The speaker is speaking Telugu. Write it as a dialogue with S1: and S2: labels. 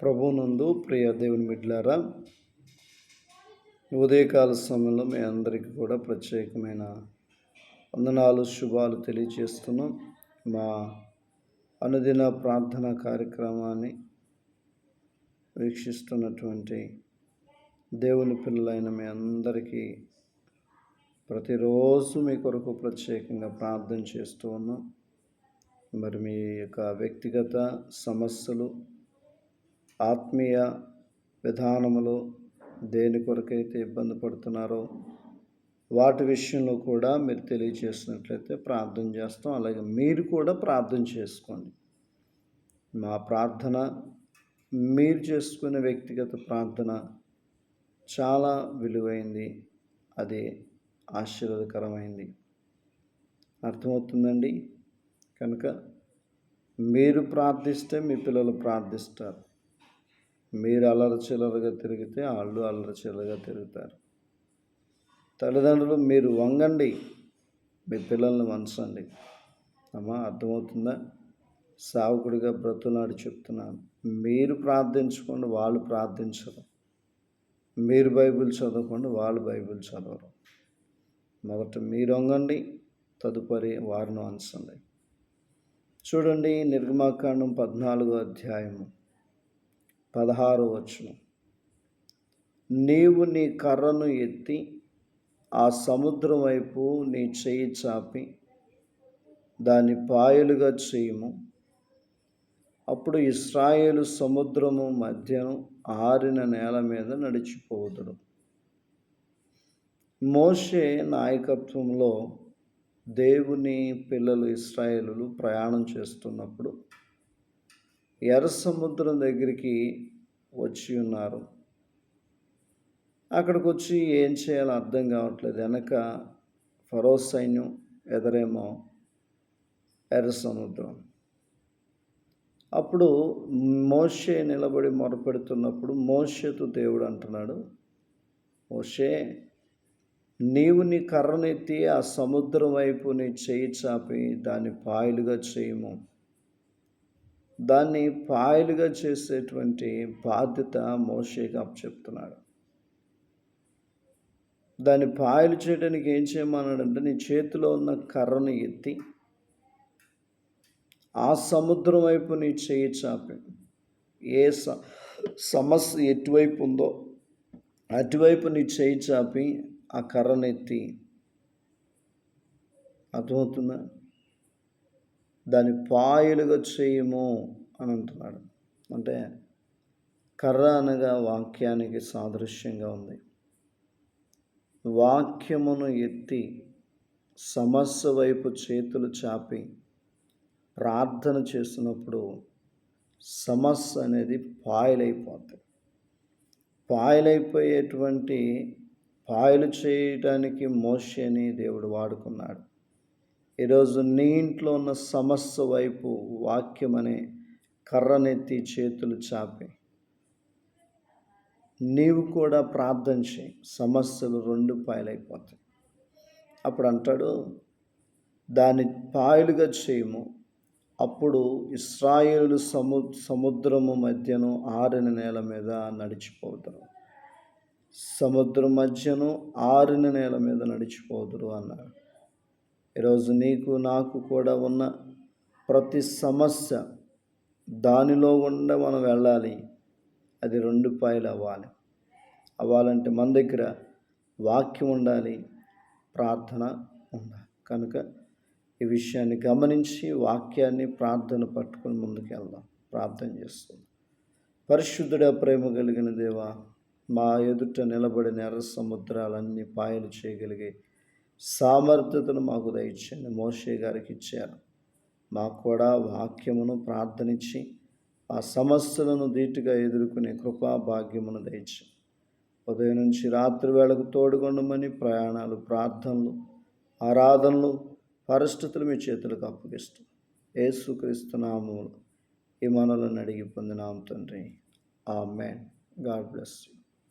S1: ప్రభునందు ప్రియ దేవుని బిడ్లారా ఉదయకాల సమయంలో మీ అందరికీ కూడా ప్రత్యేకమైన వందనాలు శుభాలు తెలియజేస్తున్నాం. మా అనుదిన ప్రార్థన కార్యక్రమాన్ని వీక్షిస్తున్నటువంటి దేవుని పిల్లలైన మీ అందరికీ ప్రతిరోజు మీ కొరకు ప్రత్యేకంగా ప్రార్థన చేస్తూ ఉన్నాం. మరి మీ యొక్క వ్యక్తిగత సమస్యలు ఆత్మీయ విధానములో దేని కొరకైతే ఇబ్బంది పడుతున్నారో వాటి విషయంలో కూడా మీరు తెలియచేసినట్లయితే ప్రార్థన చేస్తాం. అలాగే మీరు కూడా ప్రార్థన చేసుకోండి. మా ప్రార్థన మీరు చేసుకునే వ్యక్తిగత ప్రార్థన చాలా విలువైంది. అది ఆశీర్వాదకరమైంది. అర్థమవుతుందండి? కనుక మీరు ప్రార్థిస్తే మీ పిల్లలు ప్రార్థిస్తారు. మీరు అల్లరచిల్లరగా తిరిగితే వాళ్ళు అల్లరచిల్లరగా తిరుగుతారు. తల్లిదండ్రులు మీరు వంగండి. మీ పిల్లల్ని వంచండి. అమ్మా అర్థమవుతుందా? సావుకుడిగా బ్రతునాడు చెప్తున్నాను. మీరు ప్రార్థించుకోండి వాళ్ళు ప్రార్థించరు. మీరు బైబిల్ చదవకుండా వాళ్ళు బైబిల్ చదవరు. మొదట మీరు వంగండి తదుపరి వారిని వంచండి. చూడండి నిర్గమాకాండం పద్నాలుగో అధ్యాయము. పదహారు వచనం. నీవు నీ కర్రను ఎత్తి ఆ సముద్రం వైపు నీ చేయి చాపి దాని పాయలుగా చేయము. అప్పుడు ఇస్రాయేలు సముద్రము మధ్యను ఆరిన నేల మీద నడిచిపోదుడు మోషే నాయకత్వంలో దేవుని పిల్లలు ఇస్రాయేలు ప్రయాణం చేస్తున్నప్పుడు ఎర్ర సముద్రం దగ్గరికి వచ్చి ఉన్నారు. అక్కడికి వచ్చి ఏం చేయాలో అర్థం కావట్లేదు. వెనక ఫరో సైన్యం ఎదరేమో ఎర్ర సముద్రం. అప్పుడు మోషే నిలబడి మొరపెడుతున్నప్పుడు మోషేతో దేవుడు అంటున్నాడు మోషే నీవు నీ కర్రనెత్తి ఆ సముద్రం వైపు నీ చేయి చాపి దాన్ని పాయలుగా చేయము. దాన్ని పాయలుగా చేసేటువంటి బాధ్యత మోషేగా చెప్తున్నాడు. దాన్ని పాయలు చేయడానికి ఏం చేయమన్నాడంటే నీ చేతిలో ఉన్న కర్రను ఎత్తి ఆ సముద్రం వైపు నీ చేయి చాపి ఏ స సమస్య ఎటువైపు ఉందో అటువైపు నీ చేయి చాపి ఆ కర్రనెత్తి అర్థమవుతుందా? దాని పాయలుగా చేయము అని అంటున్నాడు. అంటే కర్ర అనగా వాక్యానికి సాదృశ్యంగా ఉంది. వాక్యమును ఎత్తి సమస్య వైపు చేతులు చాపి ప్రార్థన చేసినప్పుడు సమస్య అనేది పాయలైపోతుంది పాయలైపోయేటువంటి పాయలు చేయటానికి మోషని దేవుడు వాడుకున్నాడు. ఈరోజు నీ ఇంట్లో ఉన్న సమస్య వైపు వాక్యం అనే కర్రనెత్తి చేతులు చాపి. నీవు కూడా ప్రార్థన చేయి. సమస్యలు రెండు పాయలైపోతాయి. అప్పుడు అంటాడు దాని పాయలుగా చేయము. అప్పుడు ఇస్రాయేలు సము సముద్రము మధ్యను ఆరిన నేల మీద నడిచిపోతారు సముద్రం మధ్యను ఆరిన నేల మీద నడిచిపోదురు అన్నాడు. ఈరోజు నీకు నాకు కూడా ఉన్న ప్రతి సమస్య దానిలో ఉండే మనం వెళ్ళాలి. అది రెండు పాయలు అవ్వాలి. అవ్వాలంటే మన దగ్గర వాక్యం ఉండాలి ప్రార్థన ఉండాలి. కనుక ఈ విషయాన్ని గమనించి వాక్యాన్ని ప్రార్థన పట్టుకొని ముందుకు వెళ్దాం. ప్రార్థన చేస్తుంది పరిశుద్ధుడ ప్రేమ కలిగిన దేవా మా ఎదుట నిలబడిన ఎర్ర సముద్రాలన్నీ పాయలు చేయగలిగే సామర్థ్యతను మాకు దయచండి మోషే గారికి ఇచ్చారు. మాకు కూడా వాక్యమును ప్రార్థనించి ఆ సమస్యలను ధీటుగా ఎదుర్కొనే కృపా భాగ్యమును దయచి ఉదయం నుంచి రాత్రి వేళకు తోడుకొండమని ప్రయాణాలు ప్రార్థనలు ఆరాధనలు పరిస్థితులు మీ చేతులకు అప్పగిస్తూ ఏసుక్రీస్తునాము ఈ మనలను అడిగి పొందినాం తండ్రి. ఆ మ్యాన్ గాడ్ బ్లెస్ యూ.